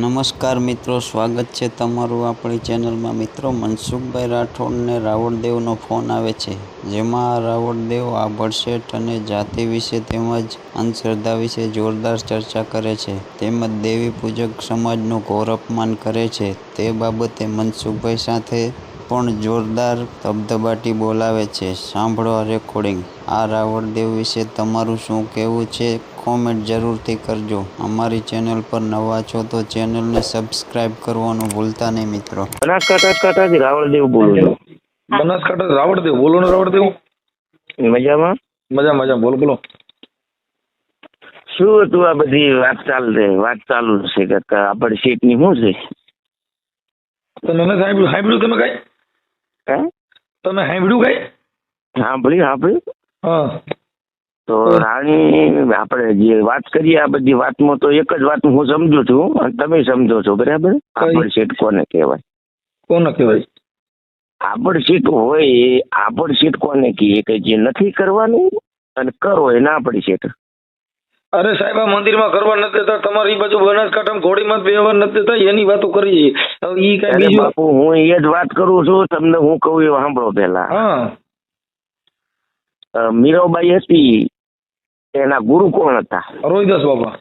નમસ્કાર મિત્રો, સ્વાગત છે તમારું આપણી ચેનલમાં. મિત્રો, મનસુખભાઈ રાઠોડને રાવળદેવનો ફોન આવે છે. જેમાં આ રાવળદેવ આભડશેઠ અને જાતિ વિશે તેમજ અંધશ્રદ્ધા વિશે જોરદાર ચર્ચા કરે છે. તેમજ દેવી પૂજક સમાજનું ઘોર અપમાન કરે છે. તે બાબતે મનસુખભાઈ સાથે પણ જોરદાર ધબધબાટી બોલાવે છે. સાંભળો આ રેકોર્ડિંગ આ રાવળદેવ વિશે તમારું શું કહેવું છે? કોમેન્ટ જરૂરથી કરજો. અમારી ચેનલ પર નવા છો તો ચેનલને સબસ્ક્રાઇબ કરવાનું ભૂલતા નહીં મિત્રો. બનાસકાંઠાથી કાંઠાથી રાવળદેવ બોલું છું. બનાસકાંઠા રાવળદેવ બોલો ને રાવળદેવ મજામાં? મજા મજા. બોલો બોલો. શું હતું આ બધી વાત ચાલશે વાત ચાલુ છે કે આપણે શેઠની શું છે? તમે નથી સાંભળ્યું સાંભળ્યું તમે કઈ? હે? તમે સાંભળ્યું કઈ? સાંભળ્યું સાંભળ્યું. હા તો રાણી આપણે જે વાત કરીએ આ બધી વાતમાં તો એક જ વાત હું સમજુ છું અને તમે સમજો છો બરાબર? આપણ સીટ કોને કહેવાય? કોને કહેવાય? આપણ સીટ હોય એ આપડ સીટ કોને કહીએ? કે જે નથી કરવાનું અને કરો એ ના પડી સીટ અરે સાહેબ આ મંદિરમાં કરવા નથી તો તમારી બાજુ બનાસકાંઠામાં ઘોડીમાં વ્યવહાર નથી દેતા એની વાતો કરીએ. ઈ કઈ બાપુ હું એ જ વાત કરું છું તમને હું કહું એ સાંભળો પેલા હા. મીરાબાઈ હતી એના ગુરુ કોણ હતા? રોહિદાસ બાબા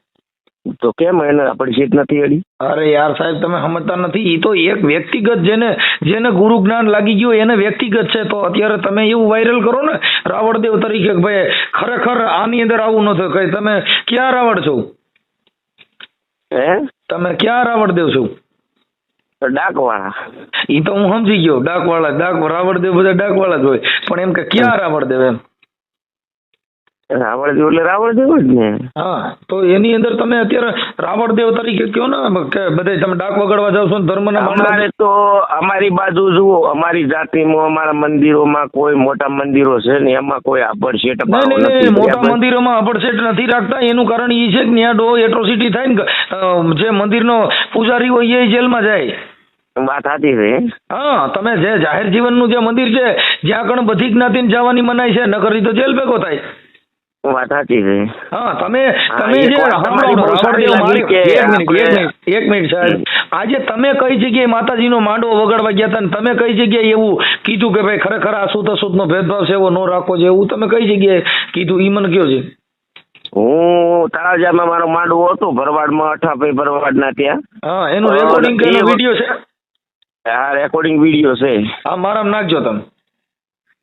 તો કેમ એને આપણી સીટ નથી અડી? અરે યાર સાહેબ તમે સમજતા નથી. એ તો એક વ્યક્તિગત જેને જેને ગુરુ જ્ઞાન લાગી ગયું એને વ્યક્તિગત છે. તો અત્યારે તમે એવું વાયરલ કરો ને રાવણદેવ તરીકે ભાઈ ખરેખર આની અંદર આવું ન થયું. કઈ તમે ક્યાં રાવણ છો? હે? તમે ક્યાં રાવણદેવ છો? ડાકવાળા. ઈ તો હું સમજી ગયો. ડાકવાળા ડાક રાવણદેવ બધા ડાકવાળા જ હોય. પણ એમ કે ક્યાં રાવણદેવ એમ? રાવણદેવ એટલે રાવણદેવ જ ને. હા તો એની અંદર તમે અત્યારે રાવણ દેવ તરીકે કયો ને કે બધે તમે ડાક વગાડવા જાવ છો ને ધર્મના અમારે તો અમારી બાજુ જુઓ અમારી જાતિમાં અમારા મંદિરોમાં કોઈ મોટા મંદિરો છે ને એમાં કોઈ નહીં નહીં મોટા મંદિરોમાં અપડસેટ નથી રાખતા એનું કારણ એ છે કે ત્યાં ડો એટ્રોસિટી થાય ને જે મંદિરનો પૂજારી હોય એ જેલમાં જાય. વાત સાચી છે. હા તમે જે જાહેર જીવનનું જે મંદિર છે જ્યાં કણ બધી જ્ઞાતિને જવાની મનાય છે નકર તો જેલ ભેગો થાય. વાત સાચી છે. હા તમે તમે જે વાત તમારી સાંભળો, બહુ સારી રાવણદેવ મારી- એક મિનિટ એક મિનિટ એક મિનિટ સાહેબ. આજે તમે કઈ જગ્યાએ માતાજીનો માંડવો વગાડવા ગયા હતા તમે કઈ જગ્યાએ એવું કીધું કે ભાઈ ખરેખર આ સુત અસુતનો ભેદભાવ છે એવો ન રાખવો છે એવું તમે કઈ જગ્યાએ કીધું? ઈ મને કયો છે. હું તળાજામાં મારો માંડવો હતો ભરવાડમાં અઠાભાઈ ભરવાડના ત્યાં. હા એનું રેકોર્ડિંગ કે વીડિયો છે? આ રેકોર્ડિંગ વીડિયો છે. હા મારામાં નાખજો તમે.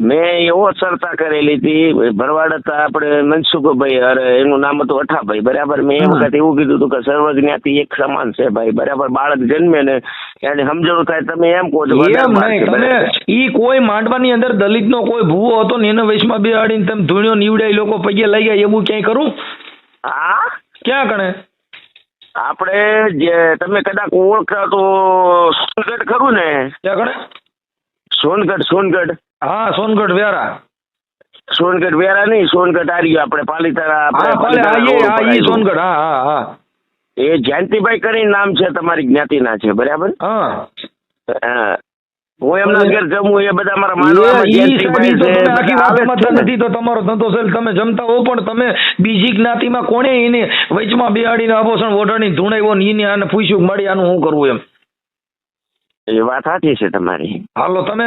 મેં એવો ચર્ચા કરેલી હતી ભરવાડ હતા આપણે મનસુખભાઈ અરે એનું નામ હતું અઠાભાઈ બરાબર? મેં એ વખત એવું કીધું હતું કે સર્વજ્ઞાતિ એક સમાન છે ભાઈ બરાબર? બાળક જન્મે ને એને સમજણ થાય તમે એમ કહો છો એમ નહીં તમે ઈ કોઈ માંડવાની અંદર દલિતનો કોઈ ભૂવો હતો ને એને વેશમાં બેહાડીને તમે ધૂણ્યો નીવડાય લોકો પગે લઈ ગયા એવું ક્યાંય કરું હા? ક્યાં કણે આપણે જે તમે કદાચ ઓળખતા તો સોનગઢ ખરું ને? ક્યાં કણે સોનગઢ સોનગઢ. હા સોનગઢ વ્યારા. સોનગઢ વેરા નહીં સોનગઢ આ રહ્યું આપણે પાલીતાણા હા ઈ સોનગઢ હા હા હા. એ જયંતિભાઈ કરીને નામ છે તમારી જ્ઞાતિના છે બરાબર? હા. હા. એમના ઘેર જમું એ બધા મારા માનવામાં જયંતિભાઈ છે આખી. નથી તો તમારો ધંધો છે તમે જમતા હો પણ તમે બીજી જ્ઞાતિમાં કોણે એને વચમાં બિહાડીને અબોસણ ઓઢાણી ધૂણાવ્યો ને એને આને પૂછ્યું મળી આનું શું કરવું એમ? એ વાત સાચી છે તમારી. હાલો તમે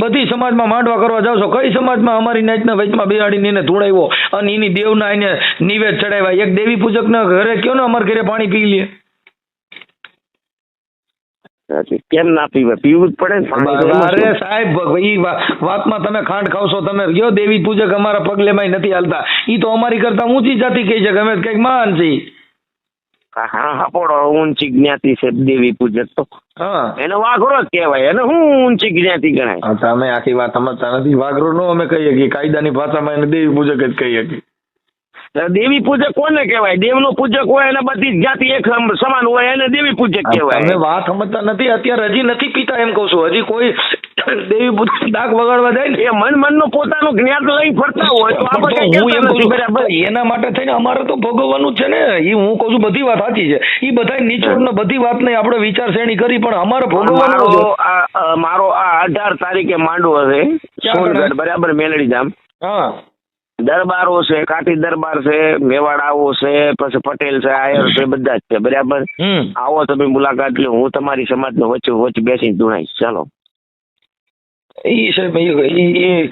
બધી સમાજમાં માંડવા કરવા જાવ છો. કઈ સમાજમાં? અમારી નાચના વચમાં બેહાડીને એને ધૂણાવ્યો અને એની દેવના એને નિવેદ ચડાવ્યા. એક દેવી પૂજકના ઘરે કયો ને અમારા ઘરે પાણી પી લે. કેમ ના પીવે? પીવું જ પડે અરે સાહેબ ઈ વાતમાં તમે ખાંડ ખાવશો તમે કયો દેવી પૂજક અમારા પગલેમાં નથી હાલતા. ઈ તો અમારી કરતા ઊંચી જાતિ કહી છે અમે કંઈક મહાન છીએ. હા હા હાપોડો ઊંચી જ્ઞાતિ છે દેવી પૂજક તો. એને વાઘરો જ કહેવાય. એને હું ઊંચી જ્ઞાતિ ગણાય. તમે આખી વાત સમજતા નથી. વાઘરો નો અમે કહીએ કે કાયદાની ભાષામાં એને દેવી પૂજક જ કહીએ કે દેવી પૂજક કોને કહેવાય? દેવનો પૂજક હોય એને બધી જાતિ એક સમાન હોય એને દેવી પૂજક તમે કહેવાય. વાત સમજતા નથી. અત્યારે હજી નથી પીતા એમ કહું છું. હજી કોઈ દેવી પૂજક ડાક વગાડવા જાય ને એ મન મનનું પોતાનું જ્ઞાન લઈ ફરતા હોય તો આપણે હું એમ કહું બરાબર એના માટે થઈને અમારે તો ભોગવવાનું જ છે ને. એ હું કહું છું બધી વાત સાચી છે. એ બધા નીચોડ ને બધી વાત ને આપણે વિચારશ્રેણી કરી પણ અમારે ભોગવવાનું મારો છે આ મારો આ અઢાર તારીખે માંડવો છે સોનગઢ બરાબર મેલડી હા. દરબારો છે કાઠી દરબાર છે મેવાડાઓ છે પછી પટેલ છે આયર છે બધા જ છે બરાબર? આવો તમે મુલાકાત લો હું તમારી સમાજ ને વચ્ચે વચ્ચે બેસીને ધૂણાઈશ. ચાલો. ઈ સાહેબ ઈ ઈ-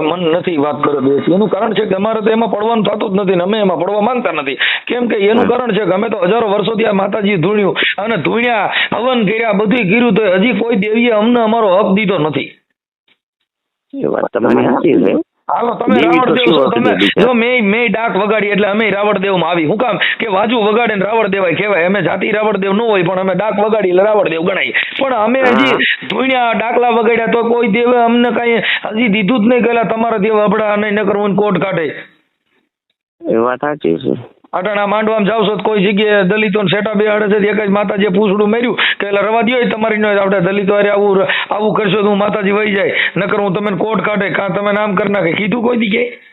મન નથી વાત કરો બેસી એનું કારણ છે કે અમારે તો એમાં પડવાનું થતું જ નથી અમે એમાં પડવા માંગતા નથી. કેમ કે એનું કારણ છે કે અમે તો હજારો વર્ષોથી આ માતાજી ધૂણ્યું અને ધૂણ્યા હવન કર્યા બધું કર્યું તો હજી કોઈ દેવીએ અમને અમારો હક દીધો નથી. એ વાત તમારી સાચી છે. હાલો તમે રાવણ દેવ છો તમે જો મેં મેં ડાક વગાડી એટલે અમે રાવણ દેવમાં આવી. હું કામ? કે વાજુ વગાડે ને રાવણ દેવાય કહેવાય. અમે જાતિ રાવણ દેવ ન હોય પણ અમે ડાક વગાડી એટલે રાવણ દેવ ગણાય. પણ અમે હજી ધૂણ્યા ડાકલા વગાડ્યા તો કોઈ દેવે અમને કઈ હજી દીધું જ નહીં કહેલા તમારા દેવ અબડા નહીં નકર હું કોટ કાઢે. એ વાત સાચી છે. અટાણા માંડવામાં જાવ છો કોઈ જગ્યાએ દલિતો સેટા બેહાડે છે. તો એક જ માતાજીએ પૂછડું મેર્યું કે એટલે રવા દો તમારી નો આપણે દલિતો અરે આવું આવું કરશો તો હું માતાજી વહી જાય. નકર હું તમને કોટ કાઢે, કાં તમે નામ કરી નાખે. કીધું કોઈ દી ક્યાંય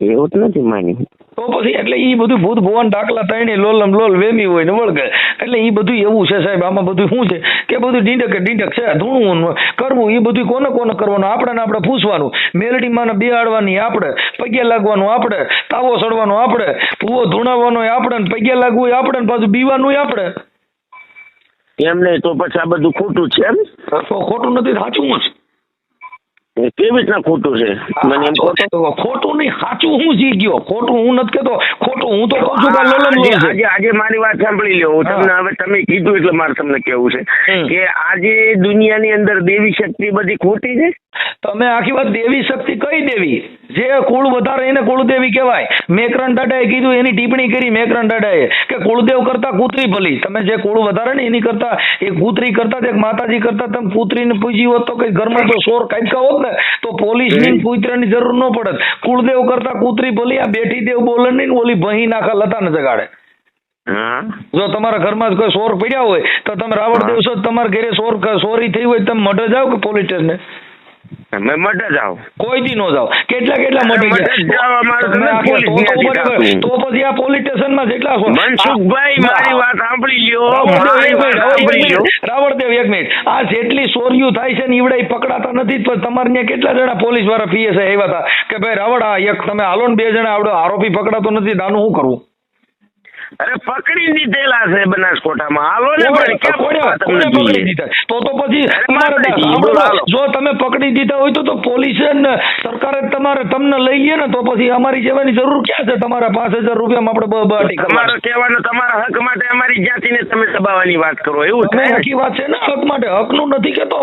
એવું તો નથી માની. તો પછી એટલે ઈ બધું ભૂત ભુવન દાખલા તણે લોલમ લોલ વેમી હોય ને વળગે. એટલે એ બધું એવું છે સાહેબ આમાં બધું શું છે? કે બધું ડીંડક ડીંડક છે ધૂણવું કરવું એ બધું કોને કોને કરવાનું? આપણે ને આપણે પૂછવાનું. મેલડીમાં ને બેહાડવાની આપણે પગે લાગવાનું આપણે તાવો સડવાનો આપણે ભૂવો ધૂણાવવાનો આપણે ને પગે લાગવું એ આપણે ને પાછું બીવાનું આપણે. એમ નહીં તો પછી આ બધું ખોટું છે એમ? ખોટું નથી સાચું જ. એ કેવી રીતના ખોટું છે? મને એમ કહો ખોટું? નહીં સાચું હું જી ગયો. ખોટું હું નથી કેતો ખોટું હું તો કહું છું કે લોલમ આજે આજે આજે મારી વાત સાંભળી લો. તમને હવે તમે કીધું એટલે મારે તમને કેવું છે કે આજે દુનિયાની અંદર દેવી શક્તિ બધી ખોટી છે? તમે આખી વાત દેવી શક્તિ કઈ દેવી? જે કુળ વધારે એને કુળદેવી કહેવાય. મેકરણ દાદાએ કીધું એની ટિપ્પણી કરી મેકરણ દાદાએ કે કુળદેવ કરતા કૂતરી ભલી. તમે જે કુળ વધારે ને એની કરતા એ કૂતરી કરતા એક માતાજી કરતા તમે કૂતરીને પૂજી હોત તો કઈ ઘરમાં તો સોર કાંઈક હોત ને તો પોલીસની ને કૂતરાની જરૂર ન પડે. કુળદેવ કરતા કૂતરી ભલી આ બેઠી દેવ બોલે નહીં ને ઓલી ભહી નાખા લતાને જગાડે. જો તમારા ઘરમાં જ કોઈ સોર પડ્યા હોય તો તમે રાવણ દેવ છો તમારા ઘરે સોર સોરી થઈ હોય તમે મઢે જાઓ કે પોલીસ સ્ટેશને? મેં મટા જાઓ. કોઈ દી નો જાઓ. કેટલા કેટલા મટી જાઓ, અમારે તમે પોલીસ તો- તો ન્યાથી બરાબર. તો પછી આ પોલીસ સ્ટેશનમાં જેટલા છો? મનસુખભાઈ મારી વાત સાંભળી લ્યો. રાવણદેવ એક મિનિટ, આ જેટલી ચોરીઓ થાય છે ને ઈવડા પકડાતા નથી તો તમારે ત્યાં કેટલા જણા પોલીસવાળા પીએસઆઈ આવ્યા હતા કે ભાઈ રાવણ આ એક તમે હાલો ને બે જણા આવડો. આરોપી પકડાતો નથી દાનું શું કરવું? અરે પકડી દીધેલા છે બનાસકોટામાં હાલો ને પણ ક્યાં કોણે- પકડવા કોણે તમને પકડી દીધા? તો તો પછી તમારે માતાજી, સાંભળો, બોલો, હાલો. જો તમે પકડી દીધા હોય તો તો પોલીસે સરકારે તમારે તમને લઈ લે ને તો પછી અમારી સેવાની જરૂર ક્યાં છે? તમારા પાંચ હજાર રૂપિયામાં આપણે બ- તમારો કહેવાનો તમારા હક માટે અમારી જાતિને તમે દબાવવાની વાત કરો એવું તમે વાત છે ને હક માટે? હકનું નથી કેતો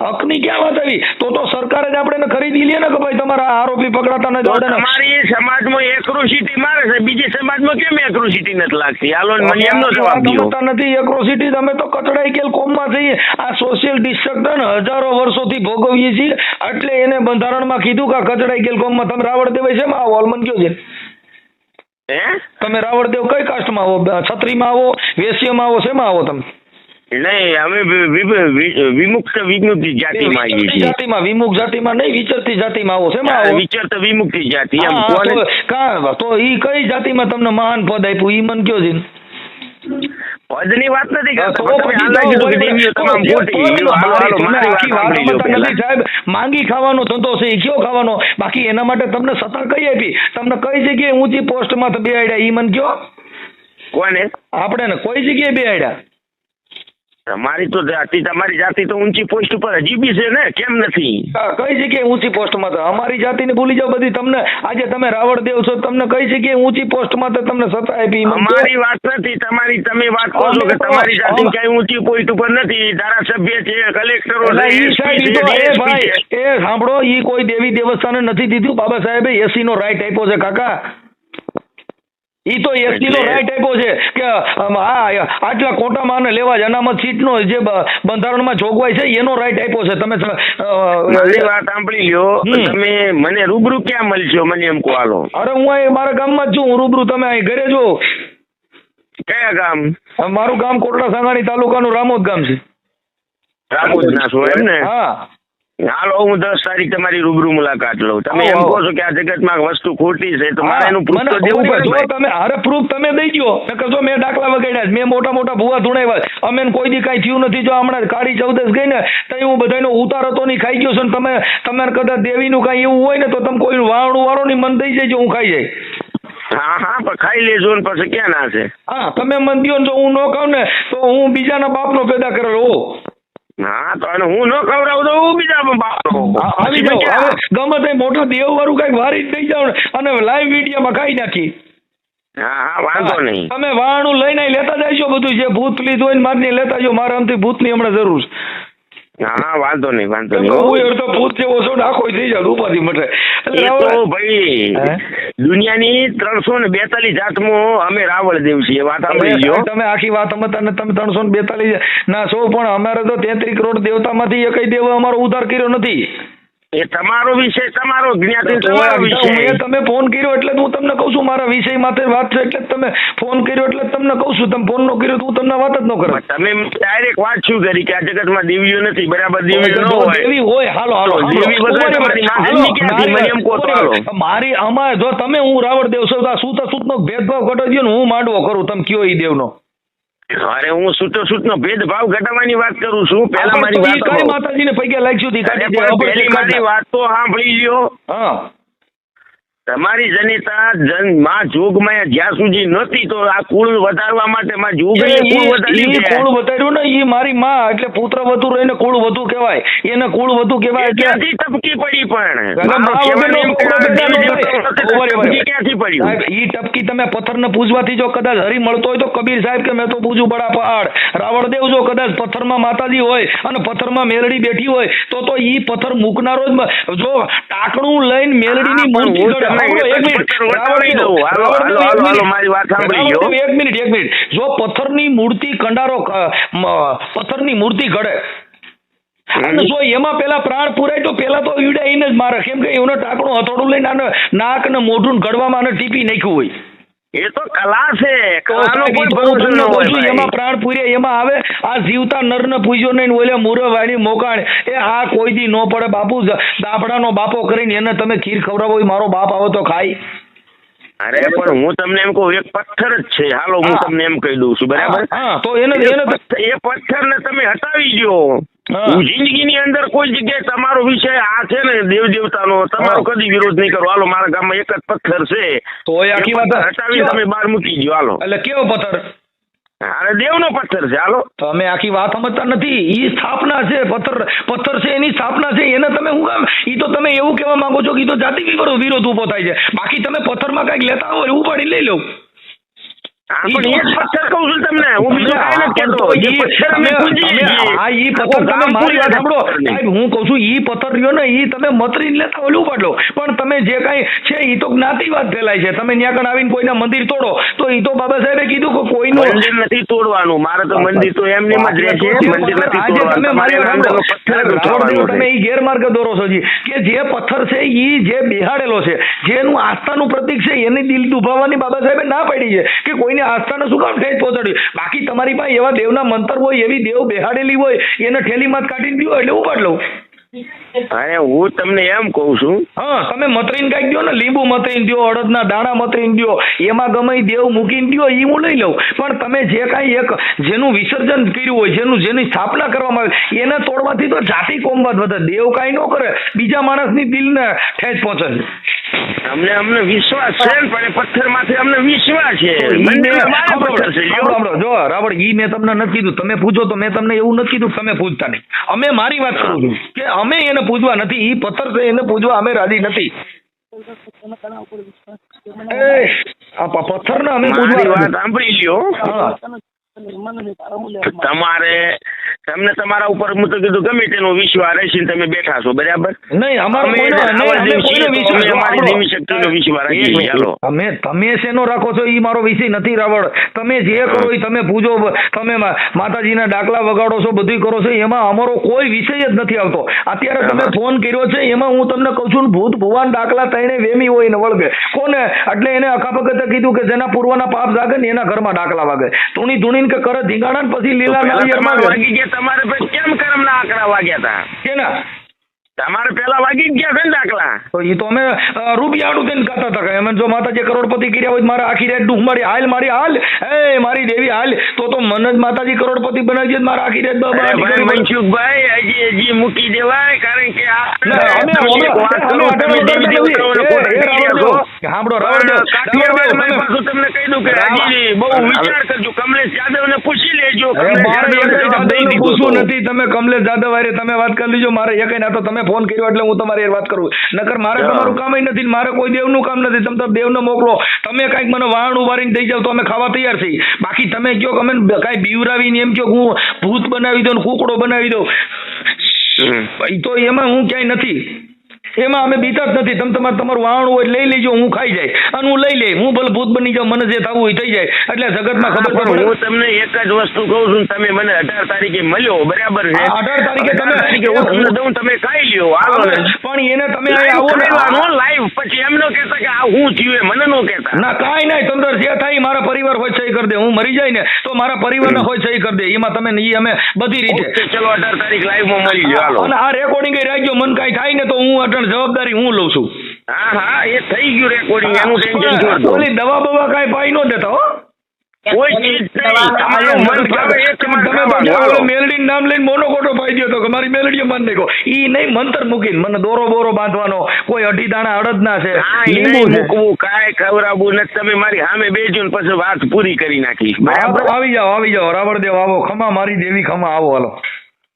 હકની ક્યાં વાત આવી? તો તો સરકારે જ આપણે ખરીદી લે ને કે ભાઈ તમારા આરોપી પકડાતા નથી તમારી સમાજમાં એક્રોસિટી મારે છે બીજી સમાજમાં કેમ એક્રોસિટી નથી લાગતી? હાલો મને એમનો જવાબ દો. નથી એક્રોસિટી તમે તો કચડાઈ કેલ કોમમાં જઈએ આ સોશિયલ ડિસ્ટ્રક્શન હજારો વર્ષોથી ભોગવીએ છીએ. એટલે એને બંધારણમાં કીધું કે આ કચડાઈ કેલ કોમમાં તમે રાવણ દેવાય છે આવો? વોલમન કયો છે? હે? તમે રાવણદેવ કઈ કાસ્ટમાં આવો? છત્રીમાં આવો? વેશ્યમાં આવો? શેમાં આવો તમે? નહીં અમે વિમુક્ત વિમુક્તિ જાતિમાં આવીએ છીએ. જાતિમાં વિમુખ જાતિમાં નહીં વિચરતી જાતિમાં આવો શેમાં આવો? વિચાર તો વિમુક્તિ જાતિ એમ કોને? કા- તો ઈ કઈ જાતિમાં તમને મહાન પદ આપ્યું? ઈ મન કયો છે? પદની વાત નથી તો કરતો તમે પછી હાલના તો કીધું કે બરાબર. દેવીઓ તો તમામ જે ખોટી પદ લ્યો, હાલો, હાલો, તમે મારી વાત આખી વાત સાંભળી લો સમજતા પહેલા. નથી, સાહેબ. માંગી ખાવાનો ધંધો છે કયો ખાવાનો? બાકી એના માટે તમને સત્તા કઈ આપી? તમને કઈ જગ્યાએ ઊંચી પોસ્ટમાં બે બેહાડ્યા? ઈ મન કયો? કોને? આપણે ને કોઈ જગ્યાએ બેહાડ્યા? તમારી તો જાતિ તમારી જાતિ તો ઊંચી પોસ્ટ ઉપર હજી બી છે ને? કેમ નથી? કઈ જગ્યાએ ઊંચી પોસ્ટમાં તો? અમારી જાતિને ભૂલી જાઓ બધી. તમને આજે તમે રાવણ દેવ છો તમને કઈ જગ્યાએ ઊંચી પોસ્ટમાં તો તમને સત્તા આપી? અમારી વાત નથી તમારી તમે વાત કરો છો કે તમારી જાતિ ક્યાંય ઊંચી પોસ્ટ ઉપર નથી. ધારાસભ્ય છે કલેક્ટરો છે. એ સાંભળો ઈ કોઈ દેવી દેવસ્થાને નથી દીધું. બાબા સાહેબે એસી નો રાઈટ આપ્યો છે કાકા. ઈ તો એસી નો રાઈટ આપ્યો છે કે આ આટલા કોટામાં અને લેવા જ અનામત સીટનો જે બંધારણમાં જોગવાઈ છે એનો રાઈટ આપ્યો છે. તમે મારી વાત સાંભળી લ્યો. તમે મને રૂબરૂ ક્યાં મળશો? મને એમ કહો હાલો. અરે હું અહીં મારા ગામમાં જ છું. હું રૂબરૂ તમે અહીં ઘરે જો કયા ગામ? મારું ગામ કોટડા સાંગાણી તાલુકાનું રામોદ ગામ છે. રામોદ ના છો એમ ને? હા. હાલો હું દસ તારીખ તમારી રૂબરૂ મુલાકાત લઉં. તમે એમ કહો છો કે આ જગતમાં વસ્તુ ખોટી છે તો મારે એનું પ્રૂફ તો દેવું proof પડે જો ભાઈ. તમે હારે પ્રૂફ તમે દઈ દો નકર જો મેં દાખલા વગાડ્યા મેં મોટા મોટા ભૂવા ધુણાવ્યા અમે કોઈ દી કાંઈ થયું નથી જો હમણાં કાળી ચૌદસ ગઈ ને તો હું બધાનો ઉતાર હતો નહીં ખાઈ ગયો છું ને તમે તમારે કદાચ દેવીનું કાંઈ એવું હોય ને તો તમે કોઈ વાળું વાળો ની મન દઈ જજો હું ખાઈ જાય હા હા પણ ખાઈ લેજો ને પછી ક્યાં ના છે? હા તમે મન દો ને જો હું ન ખાઉં ને તો હું બીજાના બાપનો પેદા કરેલો હો હા તો અને હું ન ખવડાવું તો હું બીજા પણ આવી જાઓ. ગમે તે મોટા દેવ વાળું કંઈક વારી જ દઈ જાવ અને લાઈવ વિડીયોમાં ખાઈ નાખી. હા હા વાંધો નહીં. તમે વાણું લઈને લેતા જાયજો બધું જે ભૂત લીધું હોય ને મારની લેતા જો મારા આમથી ભૂતની હમણાં જરૂર છે. હા વાંધો નહીં વાંધો નહીં હું. અડધો ભૂત જેવો છો ને આખો થઈ જાય ઉપાધિ મટે. એટલે ભાઈ દુનિયાની ત્રણસો ને બેતાલીસ જાતમો અમે રાવળ દેવ છીએ વાત સાંભળી તમે ગયો તમે આખી વાત અમે ને તમે ત્રણસો ને બેતાલીસ ના સો પણ અમારે તો તેત્રીસ કરોડ દેવતામાંથી એકય દેવ અમારો ઉદ્ધાર કર્યો નથી. એ તમારો વિષય તમારો જ્ઞાતિ તમારો વિષય. મેં તમે ફોન કર્યો એટલે હું તમને કહું છું મારા વિષય માટે વાત છે એટલે તમે ફોન કર્યો એટલે તમને કહું છું. તમે ફોન નો કર્યો તો હું તમને વાત જ ન કરું. તમે ડાયરેક્ટ વાત શું કરી કે આ જગતમાં દેવીઓ નથી? બરાબર દેવીઓ ન હોય. દેવી હોય. હાલો હાલો દેવી બધા? મારી મને એમ કહો તો ઊભા રહો. હાલો. મારી આમાં જો તમે હું રાવણ દેવ છું તો સૂત સૂત નો ભેદભાવ ઘટો દો ને હું માંડવો કરું તમે કયો ઈ દેવ નો અરે હું સૂતો સૂતનો ભેદભાવ ઘટાડવાની વાત કરું છું. પેલા મારી વાત. માતાજીને પૈકી લાગશું તી અરે કાઢી દે પણ અભડ પહેલી તી મારી વાત તો સાંભળી લ્યો. હા. તમારી જનિતા જનમાં જોગમાં જ્યાં સુધી નથી તો આ કુળ વધારવા માટે માં જોગ કુળ વધારી કુળ વધાર્યું ને એ મારી માં એટલે પુત્ર વધુ રહીને કુળ વધુ કહેવાય. એને કુળ વધુ કહેવાય ક્યાંથી ટપકી પડી પણ? મા દેવી નો ઈ ટપકી તમે પથ્થરને પૂજવાથી જો કદાચ હરી મળતો હોય તો કબીર સાહેબ કે મેં તો પૂજું બડા પહાડ. રાવણદેવ જો કદાચ પથ્થરમાં માતાજી હોય અને પથ્થરમાં મેલડી બેઠી હોય તો તો ઈ પથ્થર મૂકનારો જ જો ટાકણું લઈને મેલડીની હા, એક મિનિટ. એક મિનિટ. જો પથ્થરની મૂર્તિ કંડારો પથ્થરની મૂર્તિ ઘડે અને જો એમાં પેલા પ્રાણ પુરાય તો પેલા તો ઈડા એને જ મારે કેમ કે એનો ટાંકણું હથોડું લઈને નાક ને મોઢું ઘડવામાં ટીપી નાખ્યું હોય એ તો કલા છે. કલાનો કોઈ ભરોસો ન હોય એમાં પ્રાણ પૂરે એમાં આવે. આ જીવતા નરને પૂજ્યો નહીં ઓલે મુરવાણી મોકાણ. એ આ કોઈ દી નો પડે બાપુ દાપડાનો બાપો કરીને એને તમે ખીર ખવડાવો મારો બાપ આવો તો ખાય. અરે પણ હું તમને એમ કહું એક પથ્થર જ છે. હાલો હું તમને એમ કહી દઉં છું બરાબર? તો એને એ પથ્થર- ને તમે હટાવી. હું જિંદગીની અંદર કોઈ જગ્યાએ તમારો વિષય આ છે ને દેવ દેવતાનો તમારો કદી વિરોધ નહીં કરો. હાલો મારા ગામમાં એક જ પથ્થર છે. તો એ આખી વાત હટાવી તમે બહાર મૂકી દો હાલો. એટલે કેવો પથ્થર? અરે દેવનો પથ્થર છે. હાલો. તમે આખી વાત સમજતા નથી. ઈ સ્થાપના છે. પથ્થર પથ્થર છે એની સ્થાપના છે. એને તમે હું કામ? ઈ તો તમે એવું કહેવા માંગો છો કે ઈ તો જાતિ વિરોધ વિરોધ ઊભો થાય છે. બાકી તમે પથ્થરમાં કંઈક લેતા હોય ઉપાડી લઈ લો. હા ઈ પણ એ પથ્થર કહું છું તમને હું બીજું કાંઈ આ નથી કહેતો. તો જે પથ્થર અમે તમે- તમે- છીએ. હા, ઈ પથ્થર તમે મારી વાત સાંભળો. સાહેબ હું કહું છું ઈ પથ્થર રહ્યો ને ઈ તમે મતરીને લેતા ઓલું ઉપાડ પણ તમે જે કાંઈ છે ઈ તો જ્ઞાતિવાદ ફેલાય છે. તમે ત્યાં કણ આવીને કોઈના મંદિર તોડો તો ઈ તો બાબા સાહેબે કીધું કે કોઈનું મંદિર નથી તોડવાનું. મારે તો મંદિર તો એમ નેમ જ રહે છે. મંદિર નથી તોડવાનું. તમે મારી સાંભળો. તમે ગેરમાર્ગે દોરો છો જી. કે જે પથ્થર છે ઈ જે બેહાડેલો છે જેનું આસ્થાનું પ્રતીક છે એની દિલ દુભાવવાની બાબા સાહેબે ના પાડી છે. કે કોઈને આસ્થાને શું કામ ઠેસ પહોંચાડ્યું બાકી તમારી પાસે એવા દેવના મંતર હોય, એવી દેવ બેહાડેલી હોય, એને ઠેલીમાં જ કાઢીને દીધો એટલે ઉપાડ લઉં. અરે હું તમને એમ કહું છું. હા તમે મતરીન કાંઈક દો ને લીંબુ મતરીન દો અડદના દાણા મતરીન દો એમાં ગમે દેવ મૂકીને દો એ હું લઈ લઉં. પણ તમે જે કાંઈ એક જેનું વિસર્જન કર્યું હોય જેનું જેની સ્થાપના કરવામાં આવે એને તોડવાથી તો જાતિ કોમવાદ વધે. દેવ કાંઈ ન કરે બીજા માણસની દિલને ઠેસ પહોંચે અમને અમને વિશ્વાસ છે પણ પથ્થરમાંથી અમને વિશ્વાસ છે. જો. રાવણ ઈ મેં તમને નથી કીધું તમે પૂછો તો મેં તમને એવું નથી કીધું તમે પૂછતા નહીં. અમે મારી વાત કરું છું કે અમે એને પૂજવા નથી ઈ પથ્થર છે એને પૂજવા અમે રાજી નથી. એ, આ પ- પથ્થરને અમે પૂજવા સાંભળી લ્યો. તમારે તમને તમારા ઉપર હું તો કીધું ગમે તેનો વિશ્વાસ રહેશે તમે બેઠા છો બરાબર? નહીં અમારો વિશ્વાસ અમે. તમે તમે શેનો રાખો છો એ મારો વિષય નથી રાવણ તમે જે કરો એ તમે પૂજો તમે માતાજીના ડાકલા વગાડો છો બધું કરો છો એમાં અમારો કોઈ વિષય જ નથી આવતો. અત્યારે તમે ફોન કર્યો છે એમાં હું તમને કહું છું ને ભૂત ભુવાન ડાકલા તઈને વેમી હોય ને વળગે. કોને? એટલે એને અખાપકતે કીધું કે જેના પૂર્વના પાપ જાગે ને એના ઘરમાં ડાકલા વાગે. ધૂણી ધૂણીને કે કરે ધીંગાણા પછી લીલા વાગી ગયા. તમારે પછી કેમ કર્મના આંકડા વાગ્યા હતા કેના? તમારે પેલા વાગી જ ગયા છે ને દાખલા. એ તો અમે રૂપિયાનું થઈને કરતા હતા અમે જો માતાજી કરોડપતિ કર્યા હોય મારા આખી રાત ડૂહ મારી હાલ મારી હાલ એ મારી દેવી હાલ. તો તો મને જ માતાજી કરોડપતિ બનાવી દે મારા આખી રાત બાબા ભાઈ મનસુખભાઈ હજી હજી મૂકી દેવાય કારણ કે આ ના, તમે દેવી. સાંભળો, તમને કહી દઉં કે બહુ વિચાર કરજો. કમલેશ પૂછી લેજો. પૂછવું નથી. તમે જાદવ હારે તમે વાત કરી લીજો. મારે એકેય ના તો તમે ફોન કર્યો એટલે હું તમારી વાત કરું. નકર મારે તમારું કામ નથી મારે કોઈ દેવનું કામ નથી. તમે તો દેવને મોકલો. તમે કાંઈક મને વાહણ ઉભારીને દઈ જાવ તો અમે ખાવા તૈયાર છીએ. બાકી તમે કયો કે અમે કાંઈ બીવરાવીને એમ કયો કે હું ભૂત બનાવી દઉં ને કુકડો બનાવી દઉં. ઈ તો એમાં હું ક્યાંય નથી. એમાં અમે બીતા જ નથી. તમે તમારે તમારું વાહણ હોય લઈ લેજો હું ખાઈ જાય. અને હું લઈ લઈ હું ભલે ભૂત બની જાઉં મને જે થવું હોય થઈ જાય. એટલે જગતમાં ખબર પડે. હું તમને એક જ વસ્તુ કહું છું તમે મને અઢાર તારીખે મળ્યો બરાબર છે? અઢાર તારીખે તમે- તારીખે હું દઉં તમે ખાઈ લ્યો પણ એને તમે આવો ને. લાઈવ પછી એમ ન કહેતા કે આ હું થયું એ મને ન કહેતા. ના કાંઈ નહીં તંદર જે થાય મારા પરિવાર હોય સહી કરી દે. હું મરી જાય ને તો મારા પરિવારને હોય સહી કરી દે. એમાં તમે અમે બધી રીતે ચલો અઢાર તારીખ લાઈવમાં મળી જાય અને આ રેકોર્ડિંગ રાખજો મન કાંઈ થાય હું અટણ જવાબદારી હું લઉં છું. હા હા એ થઈ ગયું રેકોર્ડિંગ એનું ટેન્શન છોડ ઓલી દવા બવા કાઈ પાઈ નો દેતા હો. કોઈ ચીજ તમારું મન ગમે એ તમે મેલડીનું નામ લઈને મોનોકોટો પાઈ દો તો કે મારી મેલડીએ માન નાખ્યો. ઈ નહીં મંતર મૂકીને મને દોરો બોરો બાંધવાનો. કોઈ અઢી દાણા અડદના છે. લીંબુ મૂકવું કાંઈ ખવડાવવું નથી. તમે મારી સામે બેજો ને પછી વાત પૂરી કરી નાખી. બરાબર? આવી જાઓ આવી જાઓ. રાવણદેવ આવો ખમા મારી દેવી ખમા આવો હાલો.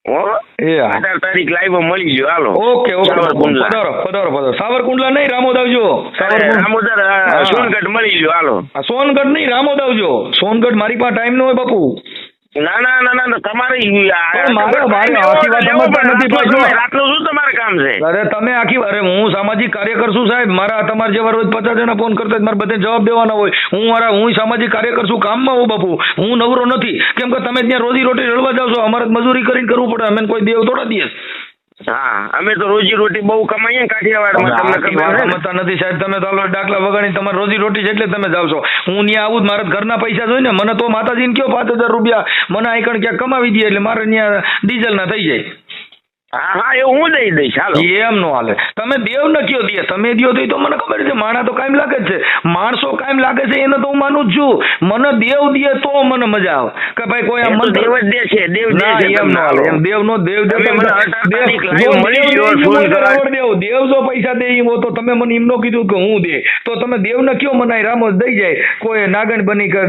અઢાર તારીખ લાઈવ મળી ગયો હાલો. Okay okay. સાવરકુંડલા. પધારો પધારો પધારો. સાવરકુંડલા નહીં રામોદ આવજો. રામોદર સોનગઢ મળી ગયો હાલો. સોનગઢ નહીં રામોદ આવજો. સોનગઢ મારી પાસે ટાઈમ ન હોય બાપુ. ના ના ના ના તમારે રાતનું શું તમારે કામ છે? અરે તમે આખી અરે હું સામાજિક કાર્યકર છું સાહેબ મારા તમારે જેવા રોજ પચાસ જણા ફોન કરતા મારે બધે જવાબ દેવાના હોય. હું મારા હું સામાજિક કાર્યકર છું કામમાં હું બાપુ. હું નવરો નથી. કેમ કે તમે ત્યાં રોજી રોટી રળવા જાવ છો અમારે મજૂરી કરીને કરવું પડે અમે કોઈ દેવ થોડા દઈએ. હા અમે તો રોજી રોટી બહુ કમાઈએ કાઠિયાવાડમાં તમને ખબર છે નથી સાહેબ તમે તો ડાકલા વગાડી તમારે રોજી રોટી છે એટલે તમે જાવ છો હું ત્યાં આવું જ મારા ઘરના પૈસા જોઈને મને તો માતાજીને કયો પાંચ હજાર રૂપિયા મને આઈકણ ક્યાંક કમાવી દે એટલે મારે ત્યાં ડીઝલ ના થઈ જાય. હા હા એવું હું દઈ દઈશ હાલો. એમ નો હાલે. તમે દેવ ન કયો દે? તમે દ્યો તો મને ખબર છે માણા તો કાયમ લાગે છે. માણસો કાયમ લાગે છે એને તો હું માનું જ છું. મને દેવ દે તો મને મજા આવે. કે ભાઈ કોઈ એ આમ મંત્ર દેવ જ દે છે દેવ દે છે એમ નો હાલે. એમ દેવ નો દેવ દે દેવ દેવ જો પૈસા દે ઈ તો તમે મને એમ નો કીધું કે હું દે. તો તમે દેવ ને કયો મને રામો દઈ જાય. કોઈ નાગણ બની કે